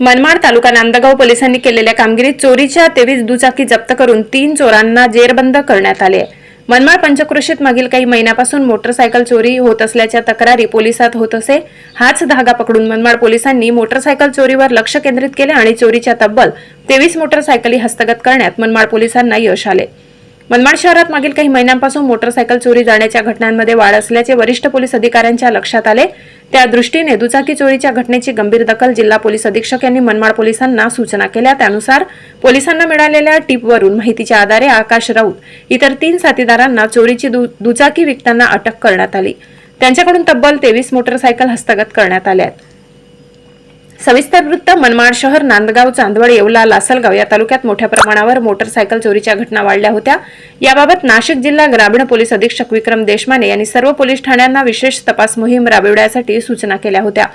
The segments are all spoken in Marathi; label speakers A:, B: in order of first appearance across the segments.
A: मनमाड तालुका नांदगाव पोलिसांनी केलेल्या कामगिरीत चोरीच्या तेवीस दुचाकी जप्त करून तीन चोरांना जेरबंद करण्यात आले. मनमाड पंचक्रोशीत मागील काही महिन्यापासून मोटरसायकल चोरी होत असल्याच्या तक्रारी पोलिसात होत असे. हाच धागा पकडून मनमाड पोलिसांनी मोटरसायकल चोरीवर लक्ष केंद्रित केले आणि चोरीच्या तब्बल तेवीस मोटरसायकली हस्तगत करण्यात मनमाड पोलिसांना यश आले. मनमाड शहरात मागील काही महिन्यांपासून मोटरसायकल चोरी जाण्याच्या घटनांमध्ये वाढ असल्याचे वरिष्ठ पोलीस अधिकाऱ्यांच्या लक्षात आले. त्या दृष्टीने दुचाकी चोरीच्या घटनेची गंभीर दखल जिल्हा पोलीस अधीक्षक यांनी मनमाड पोलिसांना सूचना केल्या. त्यानुसार पोलिसांना मिळालेल्या टिपवरून माहितीच्या आधारे आकाश राऊत इतर तीन साथीदारांना चोरीची दु- दुचाकी विकताना अटक करण्यात आली. त्यांच्याकडून तब्बल तेवीस मोटरसायकल हस्तगत करण्यात आल्या आहेत. सविस्तर वृत्त मनमाड शहर नांदगाव चांदवड येवला लासलगाव या तालुक्यात मोठ्या प्रमाणावर मोटरसायकल चोरीच्या घटना वाढल्या होत्या. याबाबत नाशिक जिल्हा ग्रामीण पोलीस अधीक्षक विक्रम देशमाने यांनी सर्व पोलीस ठाण्यांना विशेष तपास मोहीम राबविण्यासाठी सूचना केल्या होत्या.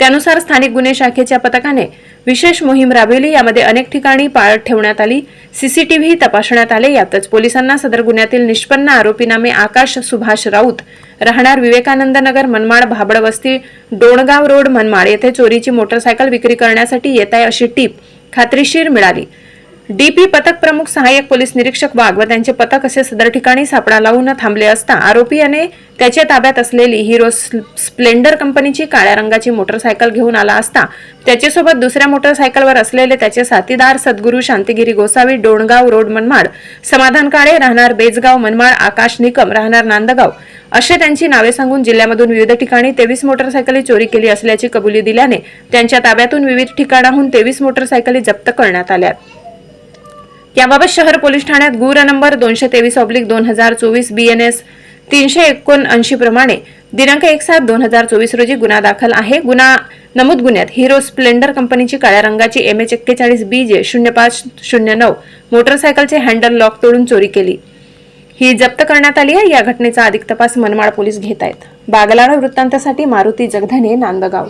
A: त्यानुसार स्थानिक गुन्हे शाखेच्या पथकाने विशेष मोहीम राबविली. यामध्ये अनेक ठिकाणी पाळत ठेवण्यात आली. सीसीटीव्ही तपासण्यात आले. यातच पोलिसांना सदर गुन्ह्यातील निष्पन्न आरोपीनामे आकाश सुभाष राऊत राहणार विवेकानंद नगर मनमाड भाबड वस्ती डोणगाव रोड मनमाड येथे चोरीची मोटरसायकल विक्री करण्यासाठी येत आहे अशी टीप खात्रीशीर मिळाली. डीपी पथक प्रमुख सहाय्यक पोलीस निरीक्षक वाघ व त्यांचे पथक असे सदर ठिकाणी सापडा लावून थांबले असता आरोपी याने त्याच्या ताब्यात असलेली हिरो स्प्लेंडर कंपनीची काळ्या रंगाची मोटरसायकल घेऊन आला असता. त्याच्यासोबत दुसऱ्या मोटरसायकलवर असलेले त्याचे साथीदार सद्गुरू शांतिगिरी गोसावी डोणगाव रोड मनमाड समाधान काळे राहणार बेजगाव मनमाड आकाश निकम राहणार नांदगाव असे त्यांची नावे सांगून जिल्ह्यामधून विविध ठिकाणी तेवीस मोटरसायकली चोरी केली असल्याची कबुली दिल्याने त्यांच्या ताब्यातून विविध ठिकाणाहून तेवीस मोटरसायकली जप्त करण्यात आल्या. याबाबत शहर पोलीस ठाण्यात गुर नंबर दोनशे तेवीस ऑब्लिक दोन हजार चोवीस बी एन एस तीनशे एकोणऐंशी प्रमाणे दिनांक एक सात दोन हजार चोवीस रोजी गुन्हा दाखल आहे. गुन्हा नमूद गुन्ह्यात हिरो स्प्लेंडर कंपनीची काळ्या रंगाची एम एच एक्केचाळीस बी जे शून्य पाच शून्य नऊ मोटरसायकलचे हँडल लॉक तोडून चोरी केली. ही जप्त करण्यात आली आहे. या घटनेचा अधिक तपास मनमाड पोलीस घेत आहेत. बागलाडा वृत्तांतासाठी मारुती जगधने नांदगाव.